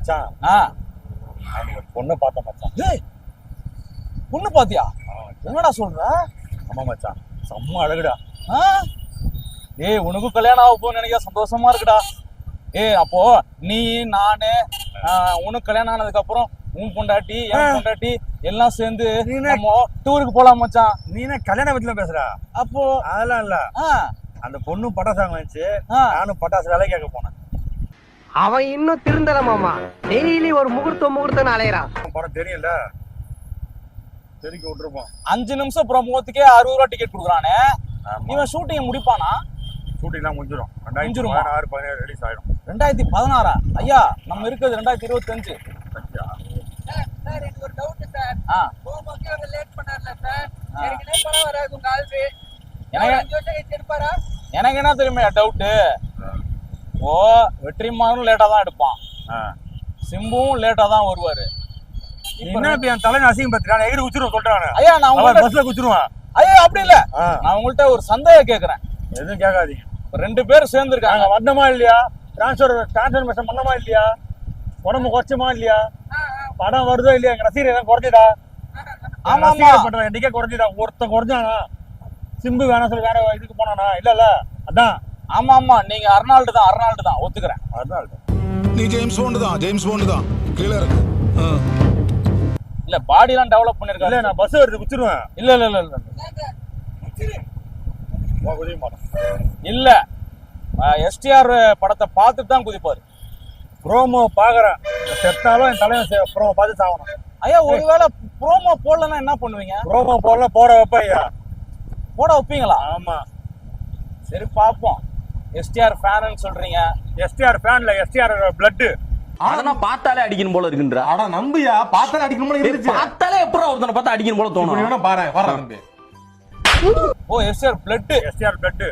மச்சான். ஆ. ஒரு பொண்ணை பார்த்தேன் மச்சான். ஏய் பொண்ணு பாத்தியா என்னடா சொல்ற? ஆமா மச்சான். செம்ம அழகுடா. ஆ? ஏய் உனக்கும் கல்யாணம் ஆக போகுதுன்னு நினைக்க சந்தோஷமா இருக்குடா. ஏய் அப்போ நீ நானு உனக்கு கல்யாணம் ஆனதுக்கு அப்புறம் உன் பொண்டாட்டி என் பொண்டாட்டி எல்லாம் சேர்ந்து நம்ம டூருக்கு போலாம் மச்சான். நீ என்ன கல்யாண பத்தில பேசுற அப்போ அதெல்லாம் இல்ல. அந்த பொண்ணு பட்டாசு வாங்க வந்துச்சு ஆ. நானும் பட்டாசு வேலை கேட்க போனேன். அவன் இன்னும் திருந்தல மாமா. டெய்லி ஒரு முகூர்த்தம் முகூர்த்தம் அலையறான். படம் தெரியும்ல? தெரிக்க விட்டுருப்போம் அஞ்சு நிமிஷம் ப்ரோமோத்துக்கே அறுபது ரூபா டிக்கெட் கொடுக்குறானே. இவன் ஷூட்டிங் முடிப்பானா? ஷூட்டிங்லாம் முடிஞ்சிடும் ரெண்டாயிரத்தி முடிஞ்சிருமா? பதினாறு பதினேழு ரிலீஸ் ஆயிடும். ரெண்டாயிரத்தி பதினாறா? ஐயா நம்ம இருக்கிறது ரெண்டாயிரத்தி இருபத்தஞ்சு. எனக்கு என்ன தெரியுமா டவுட்டு ஓ வெற்றிமாறனும் லேட்டா தான் எடுப்பான். சிம்புவும் லேட்டா தான் வருவாரு. என்ன இப்ப என் தலைமை அசிங்கம் பத்தி நான் எகிரி குச்சிருவேன் சொல்றானு. ஐயா நான் உங்கள்ட்ட பஸ்ல குச்சிருவான் ஐயா அப்படி இல்ல. நான் உங்கள்ட்ட ஒரு சந்தேகம் கேக்குறேன். எதுவும் கேட்காதீங்க. இப்ப ரெண்டு பேரும் சேர்ந்துருக்காங்க. வந்தோமா இல்லையா? டிரான்ஸ்ஃபர் டிரான்ஸ்ஃபர்மேஷன் பண்ணோமா இல்லையா? உடம்பு குறைச்சோமா இல்லையா? படம் வருதோ இல்லையா? எங்க ரசிகர் எல்லாம் குறைஞ்சிடா ஆமா, ஆமா. ரசிகர் பண்ற எண்ணிக்கை குறைஞ்சிடா ஒருத்தன் குறைஞ்சானா? சிம்பு வேணாம் சொல்லி வேற இதுக்கு போனானா? இல்ல இல்ல அதான். ஆமா ஆமா. நீங்க அர்னால்டு தான் அர்னால்டு தான். ஒத்துக்கிறேன். அதனால நீ ஜேம்ஸ் போண்டு தான் ஜேம்ஸ் போண்டு தான். கீழே இருக்கு. இல்ல பாடி எல்லாம் டெவலப் இல்ல பண்ணிருக்காரு நான் பஸ் வருது குச்சிருவேன். இல்ல இல்ல இல்ல இல்ல. இல்ல. எஸ்டிஆர் படத்தை பார்த்துட்டு தான் குதிப்பாரு. ப்ரோமோ பாக்குறேன். செத்தாலும் என் தலைவன் ப்ரோமோ பார்த்து சாகணும். ஐயா ஒருவேளை ப்ரோமோ போடலன்னா என்ன பண்ணுவீங்க? ப்ரோமோ போடல போட வைப்ப ஐயா. போட வைப்பீங்களா? ஆமா. சரி பாப்போம் எஸ்டிஆர் ஃபேன்னு சொல்றீங்க. எஸ்டிஆர் ஃபேன்ல எஸ்டிஆர் பிளட் அதெல்லாம் பார்த்தாலே அடிக்கணும் போல இருக்குன்றா. அட நம்பியா பார்த்தாலே அடிக்கணும் போல இருந்துச்சு. பார்த்தாலே எப்பறம் ஒருத்தனை பார்த்தா அடிக்கணும் போல தோணும். பாரு வர தம்பி ஓ எஸ்டிஆர் பிளட் எஸ்டிஆர் பிளட்